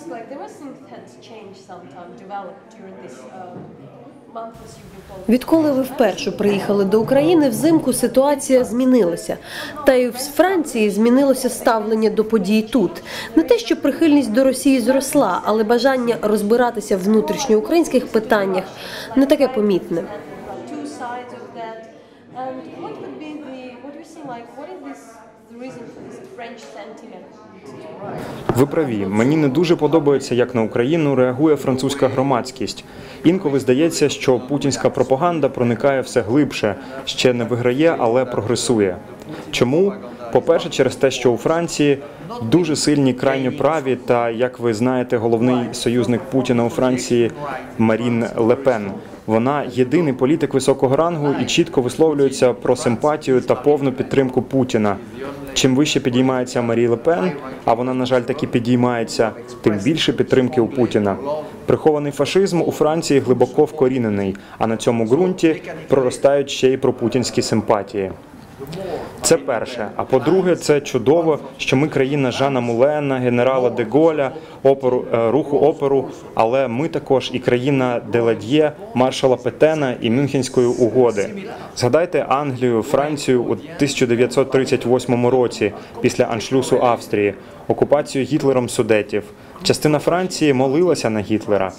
was like there was things changed sometime, developed during this following. Відколи ви вперше приїхали до України, взимку ситуація змінилася. Та й в Франції змінилося ставлення до подій тут. Не те, що прихильність до Росії зросла, але бажання розбиратися в внутрішньоукраїнських питаннях не таке помітне. Ви праві. Мені не дуже подобається, як на Україну реагує французька громадськість. Інколи здається, що путінська пропаганда проникає все глибше, ще не виграє, але прогресує. Чому? По-перше, через те, що у Франції дуже сильні крайньоправі, та як ви знаєте, головний союзник Путіна у Франції Марін Лепен. Вона єдиний політик високого рангу і чітко висловлюється про симпатію та повну підтримку Путіна. Чим вище підіймається Марі Лепен, а вона, на жаль, таки підіймається, тим більше підтримки у Путіна. Прихований фашизм у Франції глибоко вкорінений, а на цьому ґрунті проростають ще й пропутінські симпатії. Це перше. А по-друге, це чудово, що ми країна Жана Мулена, генерала де Голля, оперу е, руху оперу. Але ми також і країна Деладьє, маршала Петена і Мюнхенської угоди. Згадайте Англію, Францію у 1938 році після аншлюсу Австрії, окупацію Гітлером Судетів. Частина Франції молилася на Гітлера.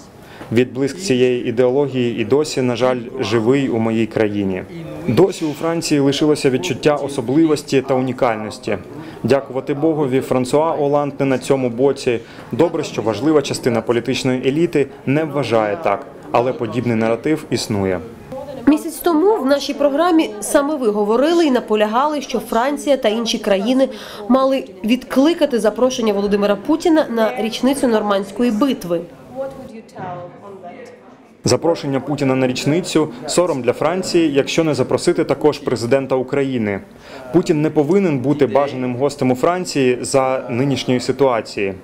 Відблиск цієї ідеології і досі, на жаль, живий у моїй країні. Досі у Франції лишилося відчуття особливості та унікальності. Дякувати Богові, Франсуа Оланд не на цьому боці. Добре, що важлива частина політичної еліти не вважає так, але подібний наратив існує. Місяць тому в нашій програмі саме ви говорили і наполягали, що Франція та інші країни мали відкликати запрошення Володимира Путіна на річницю нормандської битви. Запрошення Путіна на річницю сором для Франції, якщо не запросити також президента України. Путін не повинен бути бажаним гостем у Франції за нинішньої ситуації.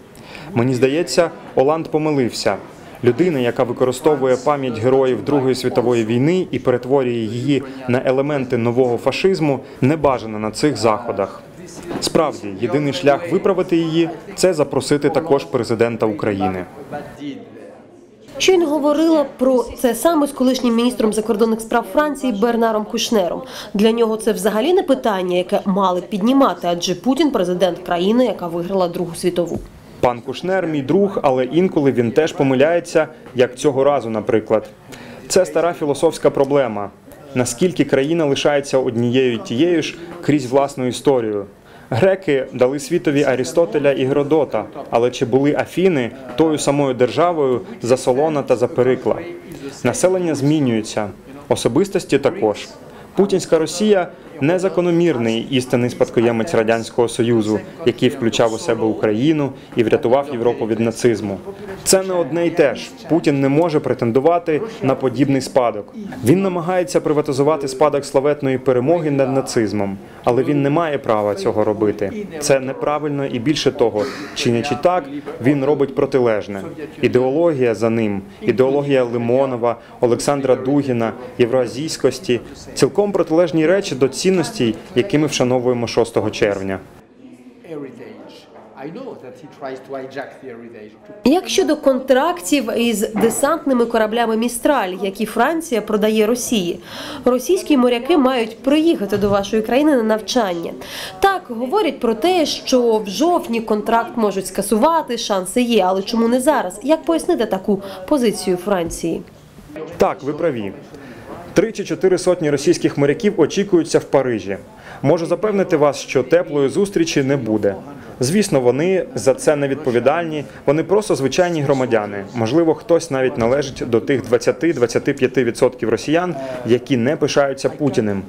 Мені здається, Оланд помилився. Людина, яка використовує пам'ять героїв Другої світової війни і перетворює її на елементи нового фашизму, не бажана на цих заходах. Справді, єдиний шлях виправити її це запросити також президента України. Щойно говорила про це саме з колишнім міністром закордонних справ Франції Бернаром Кушнером. Для нього це взагалі не питання, яке мали піднімати, адже Путін президент країни, яка виграла Другу світову. Пан Кушнер мій друг, але інколи він теж помиляється, як цього разу, наприклад. Це стара філософська проблема. Наскільки країна лишається однією тією ж крізь власну історію. Греки дали світові Арістотеля і Геродота, але чи були Афіни тою самою державою за Солона та за Перикла? Населення змінюється, особистості також. Путінська Росія незакономірний істинний спадкоємець радянського союзу, який включав у себе Україну і врятував Європу від нацизму. Це не одне й те ж. Путін не може претендувати на подібний спадок. Він намагається приватизувати спадок славетної перемоги над нацизмом, але він не має права цього робити. Це неправильно і більше того, чинячи так, він робить протилежне. Ідеологія за ним, ідеологія Лимонова, Олександра Дугіна, євроазійськості цілком протилежні речі до цінностей, які ми вшановуємо 6 червня. Як щодо контрактів із десантними кораблями Містраль, які Франція продає Росії, російські моряки мають приїхати до вашої країни на навчання. Так говорять про те, що в жовтні контракт можуть скасувати, шанси є, але чому не зараз? Як пояснити таку позицію Франції? Так, ви праві. Три чи чотири сотні російських моряків очікуються в Парижі. Можу запевнити вас, що теплої зустрічі не буде. Звісно, вони за це не відповідальні. Вони просто звичайні громадяни. Можливо, хтось навіть належить до тих 20-25% росіян, які не пишаються Путіним.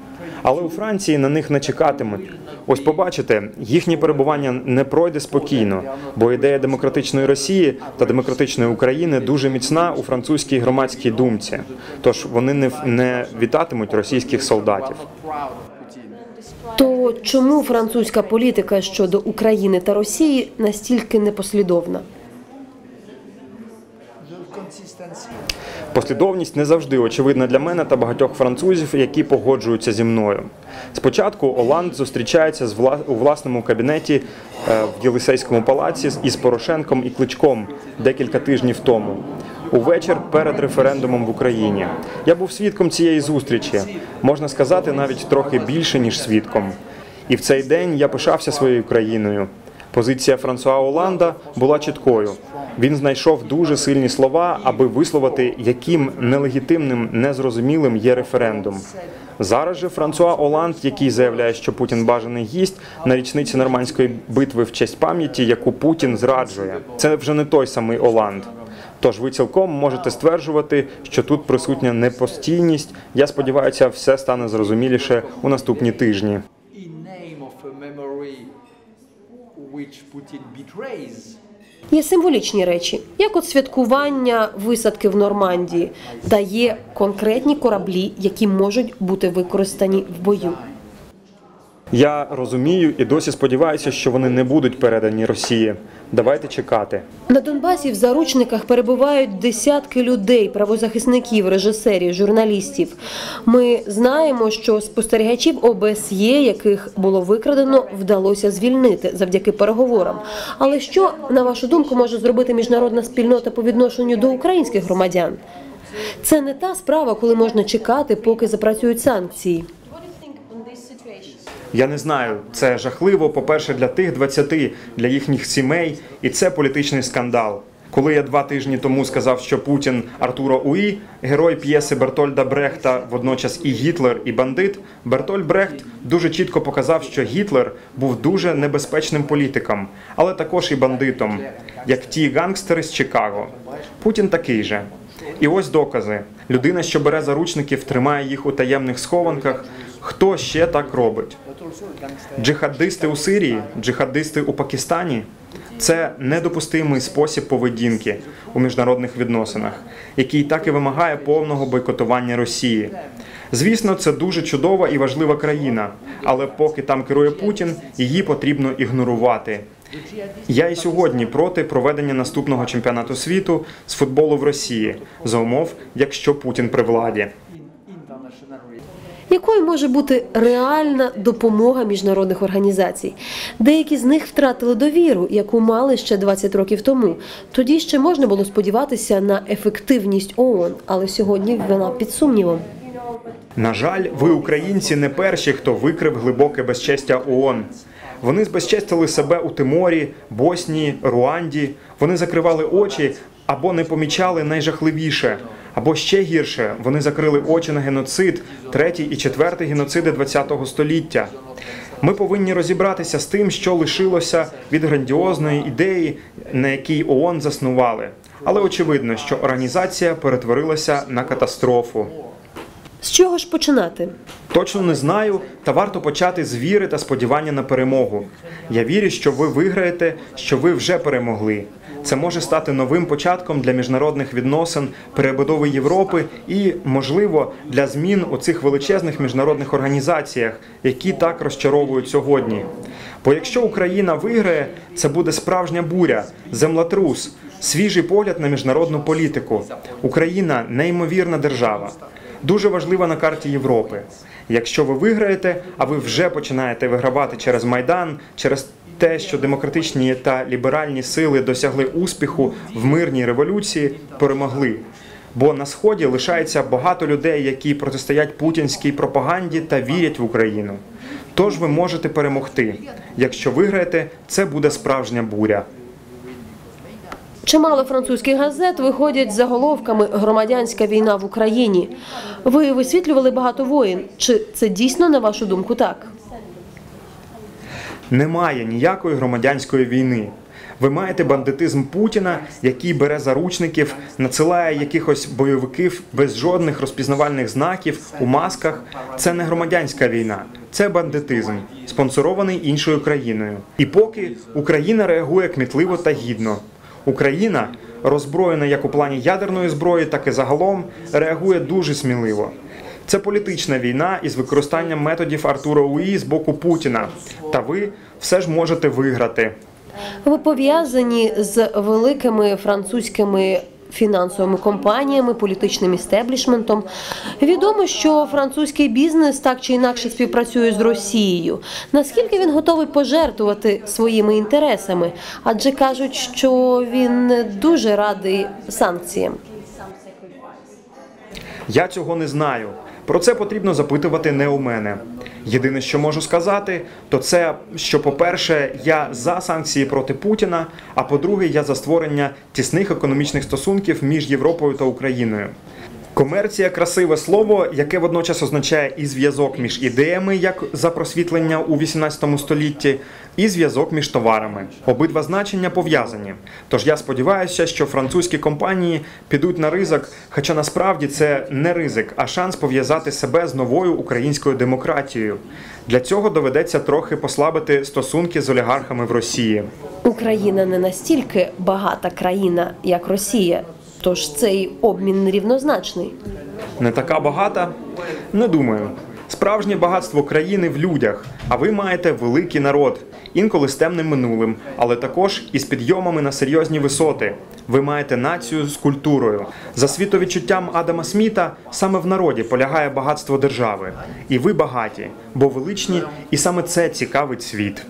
Але у Франції на них не чекатимуть. Ось побачите, їхнє перебування не пройде спокійно, бо ідея демократичної Росії та демократичної України дуже міцна у французькій громадській думці. Тож вони не, не вітатимуть російських солдатів. То чому французька політика щодо України та Росії настільки непослідовна? Послідовність не завжди очевидна для мене та багатьох французів, які погоджуються зі мною. Спочатку Оланд зустрічається з вла... у власному кабінеті е, в Єлисейському палаці із Порошенком і Кличком декілька тижнів тому. Увечір перед референдумом в Україні. Я був свідком цієї зустрічі, можна сказати, навіть трохи більше, ніж свідком. І в цей день я пишався своєю країною. Позиція Франсуа Оланда була чіткою. Він знайшов дуже сильні слова, аби висловити, яким нелегітимним, незрозумілим є референдум. Зараз же Франсуа Оланд, який заявляє, що Путін бажаний гість на річниці нормандської битви в честь пам'яті, яку Путін зраджує. Це вже не той самий Оланд. Тож ви цілком можете стверджувати, що тут присутня непостійність. Я сподіваюся, все стане зрозуміліше у наступні тижні. Є символічні речі, як от святкування висадки в Нормандії, та є конкретні кораблі, які можуть бути використані в бою. Я розумію і досі сподіваюся, що вони не будуть передані Росії. Давайте чекати. На Донбасі в заручниках перебувають десятки людей, правозахисників, режисерів, журналістів. Ми знаємо, що спостерігачів ОБСЄ, яких було викрадено, вдалося звільнити завдяки переговорам. Але що, на вашу думку, може зробити міжнародна спільнота по відношенню до українських громадян? Це не та справа, коли можна чекати, поки запрацюють санкції. Я не знаю, це жахливо, по-перше, для тих 20, для їхніх сімей, і це політичний скандал. Коли я два тижні тому сказав, що Путін Артуро Уї, герой п'єси Бертольда Брехта, водночас і Гітлер, і бандит, Бертольд Брехт дуже чітко показав, що Гітлер був дуже небезпечним політиком, але також і бандитом, як ті гангстери з Чикаго. Путін такий же. І ось докази: людина, що бере заручників, тримає їх у таємних схованках. Хто ще так робить? Джихадисти у Сирії, джихадисти у Пакистані це недопустимий спосіб поведінки у міжнародних відносинах, який так і вимагає повного бойкотування Росії. Звісно, це дуже чудова і важлива країна, але поки там керує Путін, її потрібно ігнорувати. Я і сьогодні проти проведення наступного чемпіонату світу з футболу в Росії за умов, якщо Путін при владі. Якою може бути реальна допомога міжнародних організацій? Деякі з них втратили довіру, яку мали ще 20 років тому. Тоді ще можна було сподіватися на ефективність ООН, але сьогодні вона під сумнівом. На жаль, ви, українці, не перші, хто викрив глибоке безчестя ООН. Вони збезчестили себе у Тиморі, Боснії, Руанді. Вони закривали очі або не помічали найжахливіше, або ще гірше, вони закрили очі на геноцид, третій і четвертий геноциди ХХ століття. Ми повинні розібратися з тим, що лишилося від грандіозної ідеї, на якій ООН заснували. Але очевидно, що організація перетворилася на катастрофу. З чого ж починати? Точно не знаю, та варто почати з віри та сподівання на перемогу. Я вірю, що ви виграєте, що ви вже перемогли. Це може стати новим початком для міжнародних відносин, перебудови Європи і, можливо, для змін у цих величезних міжнародних організаціях, які так розчаровують сьогодні. Бо якщо Україна виграє, це буде справжня буря, землетрус, свіжий погляд на міжнародну політику. Україна неймовірна держава дуже важлива на карті Європи. Якщо ви виграєте, а ви вже починаєте вигравати через майдан, через те, що демократичні та ліберальні сили досягли успіху в мирній революції, перемогли. Бо на сході лишається багато людей, які протистоять путінській пропаганді та вірять в Україну. Тож ви можете перемогти. Якщо виграєте, це буде справжня буря. Чимало французьких газет виходять з заголовками Громадянська війна в Україні. Ви висвітлювали багато воїн. Чи це дійсно на вашу думку так? Немає ніякої громадянської війни. Ви маєте бандитизм Путіна, який бере заручників, надсилає якихось бойовиків без жодних розпізнавальних знаків у масках. Це не громадянська війна, це бандитизм, спонсорований іншою країною. І поки Україна реагує кмітливо та гідно. Україна, роззброєна як у плані ядерної зброї, так і загалом, реагує дуже сміливо. Це політична війна із використанням методів Артура Уї з боку Путіна. Та ви все ж можете виграти. Ви пов'язані з великими французькими фінансовими компаніями, політичним істеблішментом. Відомо, що французький бізнес так чи інакше співпрацює з Росією. Наскільки він готовий пожертвувати своїми інтересами? Адже кажуть, що він дуже радий санкціям. Я цього не знаю. Про це потрібно запитувати не у мене. Єдине, що можу сказати, то це, що, по-перше, я за санкції проти Путіна, а по-друге, я за створення тісних економічних стосунків між Європою та Україною. Комерція красиве слово, яке водночас означає і зв'язок між ідеями, як за просвітлення у 18 столітті, і зв'язок між товарами. Обидва значення пов'язані. Тож я сподіваюся, що французькі компанії підуть на ризик, хоча насправді це не ризик, а шанс пов'язати себе з новою українською демократією. Для цього доведеться трохи послабити стосунки з олігархами в Росії. Україна не настільки багата країна, як Росія, тож цей обмін нерівнозначний. Не така багата? Не думаю. Справжнє багатство країни в людях, а ви маєте великий народ, інколи з темним минулим, але також із підйомами на серйозні висоти. Ви маєте націю з культурою. За світовідчуттям Адама Сміта саме в народі полягає багатство держави. І ви багаті, бо величні, і саме це цікавить світ.